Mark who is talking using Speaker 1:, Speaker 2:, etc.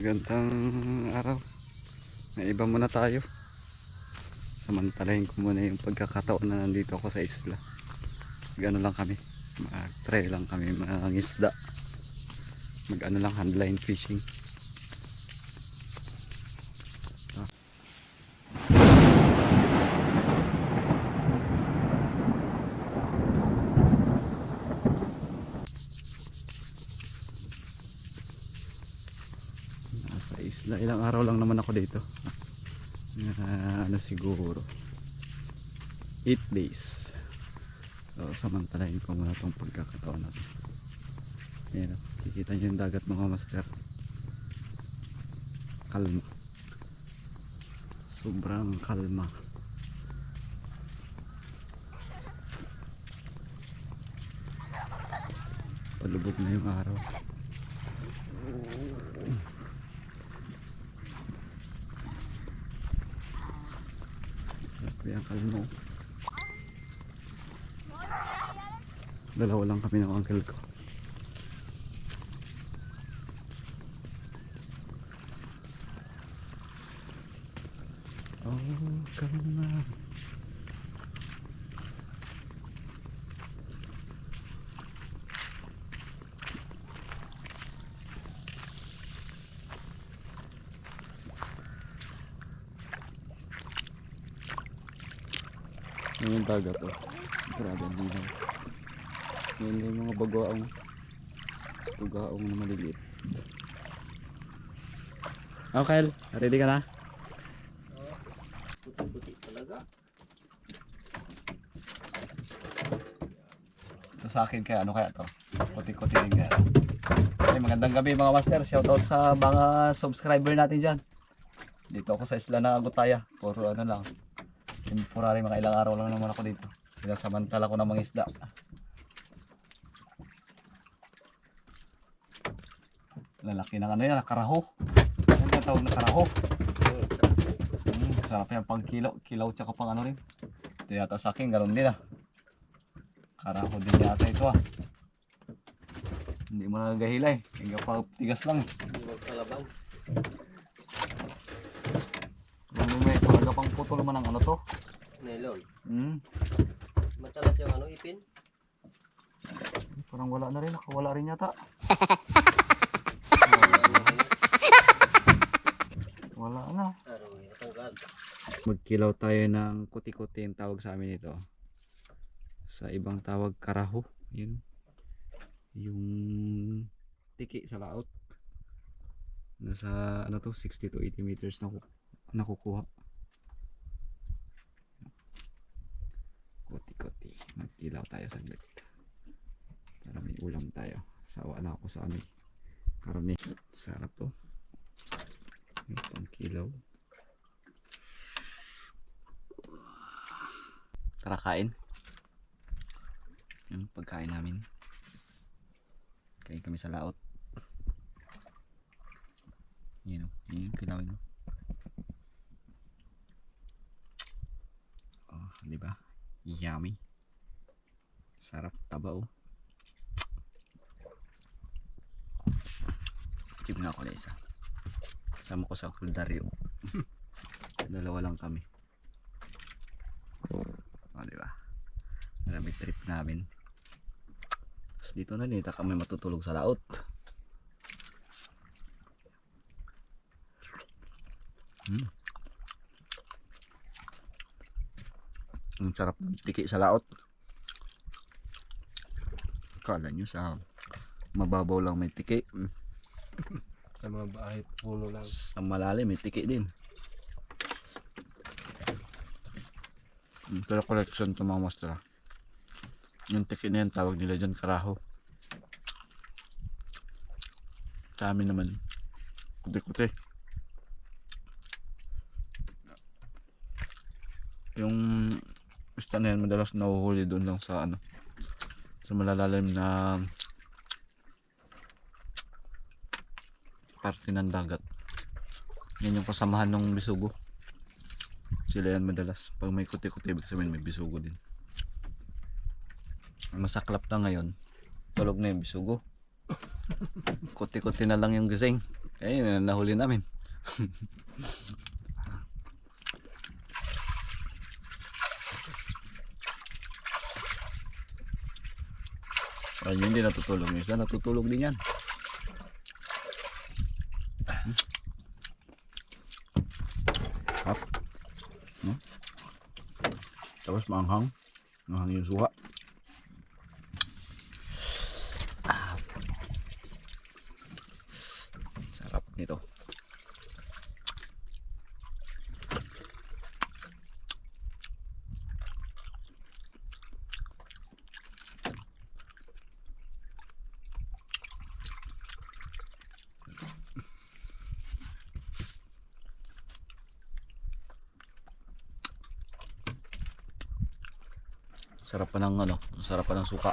Speaker 1: Gandang araw. May iba muna tayo. Samantalahin ko muna yung pagkakataon na nandito ako sa isla. Gano lang kami. Mag-try lang kami mangisda. Mag-ano lang handline fishing. Nasa isla. Ilang araw lang naman ako dito. Ah, ano siguro. 8 days. So, samantalahin ko muna itong pagkakataon natin. Ayan. Kikita nyo yung dagat mga master. Kalma. Sobrang kalma. Palubog na yung araw. Grabe ang kalmo. Dalawa lang kami ng uncle ko. Oh, kalma. Yung dagat oh. Grabe ang linaw. Yan yung mga bagoong bagoong na maliliit. Okay, ready ka na?
Speaker 2: Puti-puti talaga.
Speaker 1: Ito sa akin kaya ano kaya to? Kuti-kuti din kaya. Okay, magandang gabi mga master. Shoutout sa mga subscriber natin dyan. Dito ako sa isla ng Agutaya. Puro ano lang. Temporary mga ilang araw lang naman ako dito. Sinasamantala ko ng mga isda. Lalaki ng ano yan, karaho. Ano yung tawag na karaho? Mm, sarap yan pang kilo. Kilaw tsaka pang ano rin. Ito yata sa akin, ganun din ah. Karaho din yata ito ah. Hindi mo nagagahila eh. Hingga pa tigas lang eh.
Speaker 2: Hindi magkalabang.
Speaker 1: Ano may talaga pang putol man ang ano to.
Speaker 2: Nylon.
Speaker 1: Hmm.
Speaker 2: Matalas yung ano, ipin.
Speaker 1: Parang wala na rin. Nakawala rin yata. Wala na. Magkilaw tayo ng kuti-kuti yung tawag sa amin ito. Sa ibang tawag karaho. Yun. Yung tiki sa laot. Nasa ano to 60 to 80 meters na nakukuha. Magkilaw tayo saglit. Para may ulam tayo. Sawa na ako sa eh. Karne. Sarap to. Yung pangkilaw. Tara kain. Yung pagkain namin. Kain kami sa laot. Yun o. Yun yung kilawin o. Oh, di ba? Yummy. Sarap taba o. Keep nga ako na isa. Kasama ko sa kuldaryo. Dalawa lang kami. O, di ba? Marami trip namin. Tapos dito na nita kami matutulog sa laot. Hmm. Ang sarap ng tiki sa laot. Kala nyo sa mababaw lang may tiki.
Speaker 2: Sa mga bahay, puno lang.
Speaker 1: Sa malalim may tiki din. Pero collection to mga master. ah. Yung tiki na yan tawag nila dyan karaho. Sa amin naman. Kuti-kuti. Yung isda na yan madalas nahuhuli doon lang sa ano. Sa malalalim na parte ng dagat. Yan yung kasamahan ng bisugo. Sila yan madalas. Pag may kuti-kuti, ibig sabihin may bisugo din. Masaklap na ngayon, tulog na yung bisugo. Kuti-kuti na lang yung gising. Eh, nahuli namin. Ayun, hindi natutulog. Isa natutulog din yan. Hap. Hmm? Tapos maanghang. Maanghang yung suha. sarap pa ng ano sarap pa ng suka.